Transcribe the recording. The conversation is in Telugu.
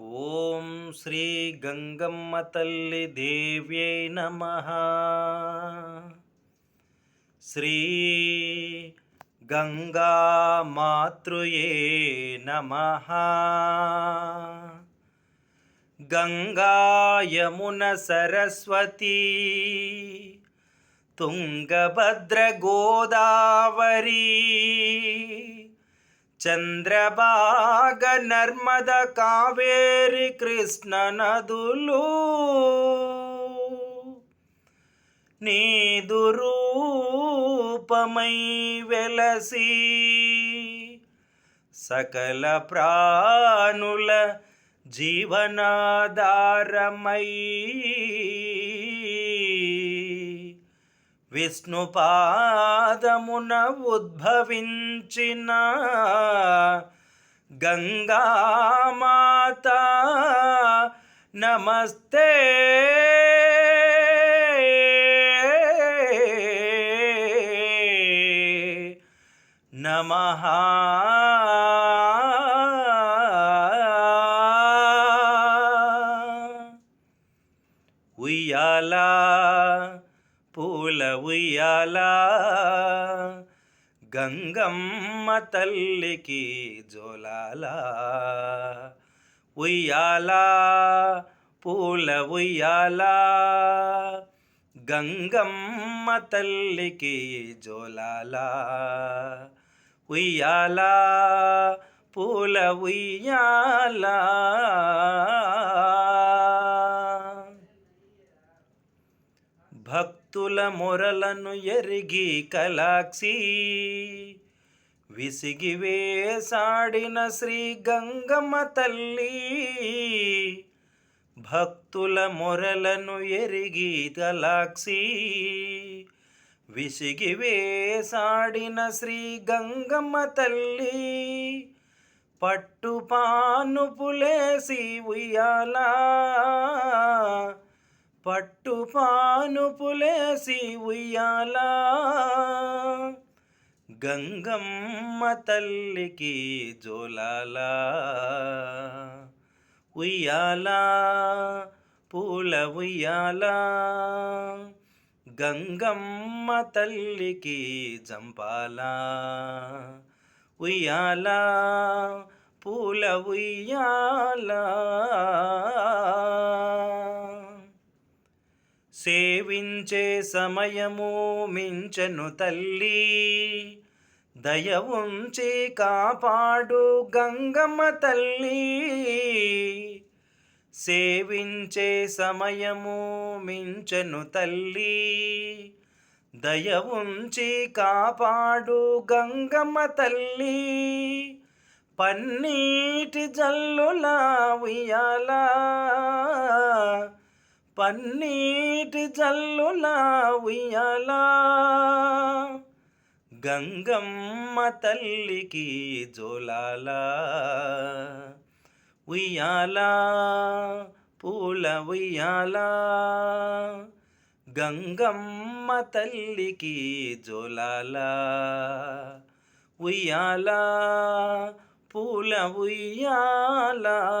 ఓం శ్రీ గంగమ్మ తల్లి దేవ్యై నమ. శ్రీ గంగా మాతృయే నమ. గంగా యమున సరస్వతి తుంగభద్ర గోదావరి. చంద్రబాగ నర్మద కావేరి కృష్ణ నదులు. నీదురూపమై వెలసి సకల ప్రాణుల జీవనాధారమై విష్ణుపాదమున ఉద్భవించిన గంగామాత నమస్తే. నమ. ఉయ్యాలా పూల ఉయ్యాలా. గంగమ్మ తల్లికి జోలాలా ఉయ్యాలా పూల ఉయ్యాలా. గంగమ్మ తల్లికి జోలాలా ఉయ్యాలా పూల ఉయ్యాలా. భక్తుల మొరలను ఎరిగి కలాక్షి విసిగి వేసాడిన శ్రీ గంగమ్మ తల్లి భక్తుల మొరలను ఎరిగి కలాక్షి విసిగి వేసాడిన శ్రీ గంగమ్మ తల్లి పట్టుపాను పులేసి ఉయ్యాలా పట్టుపాను పులేసి ఉయ్యాల. గంగమ్మ తల్లికి జోలాల. ఉయ్యాల పూల ఉయ్యాల. గంగమ్మ తల్లికి జంపాల. ఉయ్యాల పూల ఉయ్యాలా. సేవించే సమయము మించను తల్లి. దయ ఉంచి కాపాడు గంగమ్మ తల్లి. సేవించే సమయము మించను తల్లి. దయ ఉంచి కాపాడు గంగమ్మ తల్లి. పన్నీటి జల్లులా ఉయ్యాలా. పన్నీటి జల్లులా ఉయ్యాలా. గంగమ్మ తల్లికి జోలాలా. ఉయ్యాలా పూల ఉయ్యాలా. గంగమ్మ తల్లికి జోలాలా. ఉయ్యాలా పూల ఉయ్యాలా.